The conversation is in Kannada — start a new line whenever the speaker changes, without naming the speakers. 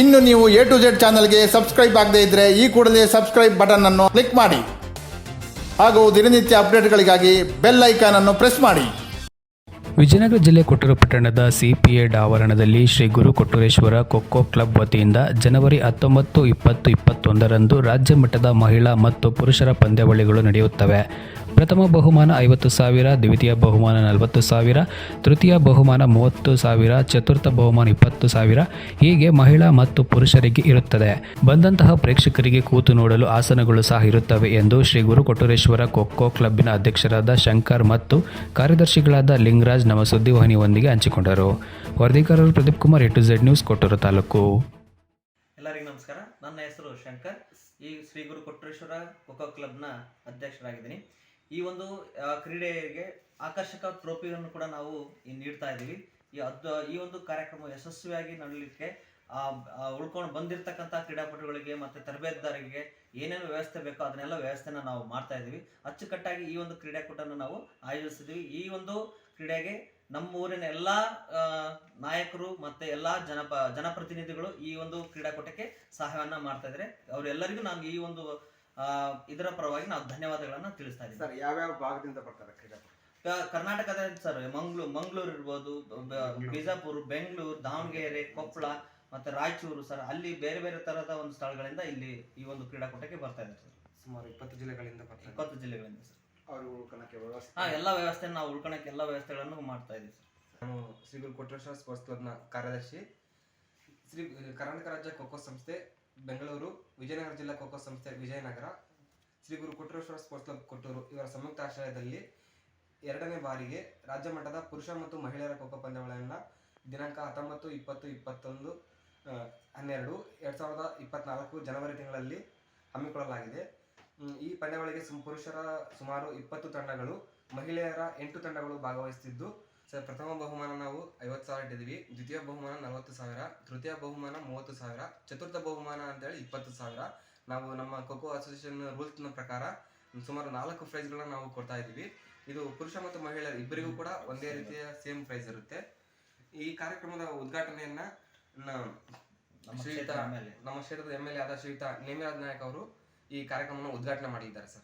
ಇನ್ನು ನೀವು ಎ ಟು ಜೆಡ್ ಚಾನಲ್ಗೆ ಸಬ್ಸ್ಕ್ರೈಬ್ ಆಗದೇ ಇದ್ರೆ ಈ ಕೂಡಲೇ ಸಬ್ಸ್ಕ್ರೈಬ್ ಬಟನ್ ಅನ್ನು ಕ್ಲಿಕ್ ಮಾಡಿ. ಹಾಗೂ ದಿನನಿತ್ಯ ಅಪ್ಡೇಟ್ಗಳಿಗಾಗಿ ಬೆಲ್ ಐಕಾನ್ ಅನ್ನು ಪ್ರೆಸ್ ಮಾಡಿ.
ವಿಜಯನಗರ ಜಿಲ್ಲೆ ಕೊಟ್ಟೂರು ಪಟ್ಟಣದ ಸಿಪಿಎ ಆವರಣದಲ್ಲಿ ಶ್ರೀ ಗುರು ಕೊಟ್ಟೂರೇಶ್ವರ ಖೋಖೋ ಕ್ಲಬ್ ವತಿಯಿಂದ ಜನವರಿ ಹತ್ತೊಂಬತ್ತು, ಇಪ್ಪತ್ತು, ಇಪ್ಪತ್ತೊಂದರಂದು ರಾಜ್ಯ ಮಟ್ಟದ ಮಹಿಳಾ ಮತ್ತು ಪುರುಷರ ಪಂದ್ಯಾವಳಿಗಳು ನಡೆಯುತ್ತವೆ. ಪ್ರಥಮ ಬಹುಮಾನ ಐವತ್ತು ಸಾವಿರ, ದ್ವಿತೀಯ ಬಹುಮಾನ ನಲವತ್ತು ಸಾವಿರ, ತೃತೀಯ ಬಹುಮಾನ ಮೂವತ್ತು ಸಾವಿರ, ಚತುರ್ಥ ಬಹುಮಾನ ಇಪ್ಪತ್ತು ಸಾವಿರ. ಹೀಗೆ ಮಹಿಳಾ ಮತ್ತು ಪುರುಷರಿಗೆ ಇರುತ್ತದೆ. ಬಂದಂತಹ ಪ್ರೇಕ್ಷಕರಿಗೆ ಕೂತು ನೋಡಲು ಆಸನಗಳು ಸಹ ಇರುತ್ತವೆ ಎಂದು ಶ್ರೀ ಗುರು ಕೊಟ್ಟೂರೇಶ್ವರ ಖೋಖೋ ಕ್ಲಬ್ಬಿನ ಅಧ್ಯಕ್ಷರಾದ ಶಂಕರ್ ಮತ್ತು ಕಾರ್ಯದರ್ಶಿಗಳಾದ ಲಿಂಗರಾಜ್ ನಮ್ಮ ಸುದ್ದಿವಾಹಿನಿಯೊಂದಿಗೆ ಹಂಚಿಕೊಂಡರು. ವರದಿಗಾರರು Pradeep Kumar, A to Z news, Kottur taluk.
ಎಲ್ಲರಿಗೂ ನಮಸ್ಕಾರ. ನನ್ನ ಹೆಸರು ಶಂಕರ್. ಈ ಶ್ರೀ ಗುರು ಕೊಟ್ಟೂರೇಶ್ವರ ಖೋಖೋ ಕ್ಲಬ್ನ ಅಧ್ಯಕ್ಷರಾಗಿದ್ದೀನಿ. ಈ ಒಂದು ಕ್ರೀಡೆಗೆ ಆಕರ್ಷಕ ಟ್ರೋಫಿಯನ್ನು ಕೂಡ ನಾವು ನೀಡ್ತಾ ಇದ್ದೀವಿ. ಈ ಅದ್ ಈ ಒಂದು ಕಾರ್ಯಕ್ರಮ ಯಶಸ್ವಿಯಾಗಿ ನಡೀಲಿಕ್ಕೆ ಉಳ್ಕೊಂಡು ಬಂದಿರತಕ್ಕಂಥ ಕ್ರೀಡಾಪಟುಗಳಿಗೆ ಮತ್ತು ತರಬೇತುದಾರರಿಗೆ ಏನೇನು ವ್ಯವಸ್ಥೆ ಬೇಕೋ ಅದನ್ನೆಲ್ಲ ವ್ಯವಸ್ಥೆನ ನಾವು ಮಾಡ್ತಾ ಇದ್ದೀವಿ. ಅಚ್ಚುಕಟ್ಟಾಗಿ ಈ ಒಂದು ಕ್ರೀಡಾಕೂಟನ ನಾವು ಆಯೋಜಿಸಿದ್ವಿ ಈ ಒಂದು ಕ್ರೀಡೆಗೆ ನಮ್ಮ ಊರಿನ ಎಲ್ಲ ನಾಯಕರು ಮತ್ತೆ ಎಲ್ಲ ಜನಪ, ಜನಪ್ರತಿನಿಧಿಗಳು ಈ ಒಂದು ಕ್ರೀಡಾಕೂಟಕ್ಕೆ ಸಹಾಯವನ್ನ ಮಾಡ್ತಾ ಇದ್ದಾರೆ. ಅವರೆಲ್ಲರಿಗೂ ನಾನು ಈ ಒಂದು ಇದರ ಪರವಾಗಿ ನಾವು ಧನ್ಯವಾದಗಳನ್ನು ತಿಳಿಸ್ತಾ ಇದ್ದೀವಿ.
ಸರ್ ಯಾವ್ಯಾವ ಭಾಗದಿಂದ ಬರ್ತಾರೆ ಕ್ರೀಡಾಪಟು
ಕರ್ನಾಟಕದ ಸರ್ ಮಂಗ್ಳೂರು ಮಂಗ್ಳೂರ್ ಇರ್ಬೋದು ಬಿಜಾಪುರ್ ಬಿಜಾಪುರ ಬೆಂಗಳೂರು ದಾವಣಗೆರೆ ಕೊಪ್ಪಳ ಮತ್ತೆ ರಾಯಚೂರು ಸರ್ ಅಲ್ಲಿ ಬೇರೆ ಬೇರೆ ತರಹದ ಒಂದು ಸ್ಥಳಗಳಿಂದ ಇಲ್ಲಿ ಈ ಒಂದು ಕ್ರೀಡಾಕೂಟಕ್ಕೆ ಬರ್ತಾ ಇದ್ದಾರೆ ಸರ್.
ಸುಮಾರು ಇಪ್ಪತ್ತು ಜಿಲ್ಲೆಗಳಿಂದ ಬರ್ತಾರೆ
ಇಪ್ಪತ್ತು ಜಿಲ್ಲೆಗಳಿಂದ ಸರ್.
ಅವರು ಉಳ್ಕೊಳಕ್ಕೆ ವ್ಯವಸ್ಥೆ
ಹಾ ಎಲ್ಲ ವ್ಯವಸ್ಥೆ ನಾವು ಉಳ್ಕೊಳಕ್ಕೆ ಎಲ್ಲ ವ್ಯವಸ್ಥೆಗಳನ್ನು ಮಾಡ್ತಾ ಇದ್ದೀವಿ ಸರ್.
ನಾನು ಶ್ರೀ ಗುರು ಕೊಟ್ರೇಶ್ವರ ಸ್ಪೋರ್ಟ್ಸ್ ಕ್ಲಬ್ನ ಕಾರ್ಯದರ್ಶಿ. ಶ್ರೀ ಕರ್ನಾಟಕ ರಾಜ್ಯ ಖೋಖೋ ಸಂಸ್ಥೆ ಬೆಂಗಳೂರು, ವಿಜಯನಗರ ಜಿಲ್ಲಾ ಖೋಖೋ ಸಂಸ್ಥೆ ವಿಜಯನಗರ, ಶ್ರೀ ಗುರು ಕೊಟ್ರೇಶ್ವರ ಸ್ಪೋರ್ಟ್ಸ್ ಕ್ಲಬ್ ಕೊಟ್ಟೂರು ಇವರ ಸಂಯುಕ್ತ ಆಶ್ರಯದಲ್ಲಿ ಎರಡನೇ ಬಾರಿಗೆ ರಾಜ್ಯ ಮಟ್ಟದ ಪುರುಷ ಮತ್ತು ಮಹಿಳೆಯರ ಖೋಖೋ ಪಂದ್ಯಾವಳಿಯನ್ನು ದಿನಾಂಕ ಹತ್ತೊಂಬತ್ತು, ಇಪ್ಪತ್ತು, ಇಪ್ಪತ್ತೊಂದು ಹನ್ನೆರಡು, ಎರಡು ಸಾವಿರದ ಇಪ್ಪತ್ನಾಲ್ಕು ಜನವರಿ ತಿಂಗಳಲ್ಲಿ ಹಮ್ಮಿಕೊಳ್ಳಲಾಗಿದೆ. ಈ ಪಂದ್ಯಾವಳಿಗೆ ಪುರುಷರ ಸುಮಾರು ಇಪ್ಪತ್ತು ತಂಡಗಳು, ಮಹಿಳೆಯರ ಎಂಟು ತಂಡಗಳು ಭಾಗವಹಿಸುತ್ತಿದ್ದು ಸರ್ ಪ್ರಥಮ ಬಹುಮಾನ ನಾವು ಐವತ್ತು ಸಾವಿರ ಇಟ್ಟಿದ್ದೀವಿ. ದ್ವಿತೀಯ ಬಹುಮಾನ ನಲವತ್ತು ಸಾವಿರ. ತೃತೀಯ ಬಹುಮಾನ ಮೂವತ್ತು ಸಾವಿರ. ಚತುರ್ಥ ಬಹುಮಾನ ಅಂತೇಳಿ ಇಪ್ಪತ್ತು ಸಾವಿರ. ನಾವು ನಮ್ಮ ಖೋಖೋ ಅಸೋಸಿಯೇಷನ್ ರೂಲ್ಸ್ನ ಪ್ರಕಾರ ಸುಮಾರು ನಾಲ್ಕು ಪ್ರೈಸ್ಗಳನ್ನ ನಾವು ಕೊಡ್ತಾ ಇದ್ದೀವಿ. ಇದು ಪುರುಷ ಮತ್ತು ಮಹಿಳೆಯರು ಇಬ್ಬರಿಗೂ ಕೂಡ ಒಂದೇ ರೀತಿಯ ಸೇಮ್ ಪ್ರೈಸ್ ಇರುತ್ತೆ. ಈ ಕಾರ್ಯಕ್ರಮದ ಉದ್ಘಾಟನೆಯನ್ನ ಶ್ರೀಯುತ ನಮ್ಮ ಕ್ಷೇತ್ರದ ಎಂ ಎಲ್ ಎ ಆದ ಶ್ರೀಯುತ ನೇಮಿರಾಜ್ ನಾಯಕ್ ಅವರು ಈ ಕಾರ್ಯಕ್ರಮವನ್ನು ಉದ್ಘಾಟನೆ ಮಾಡಿದ್ದಾರೆ ಸರ್.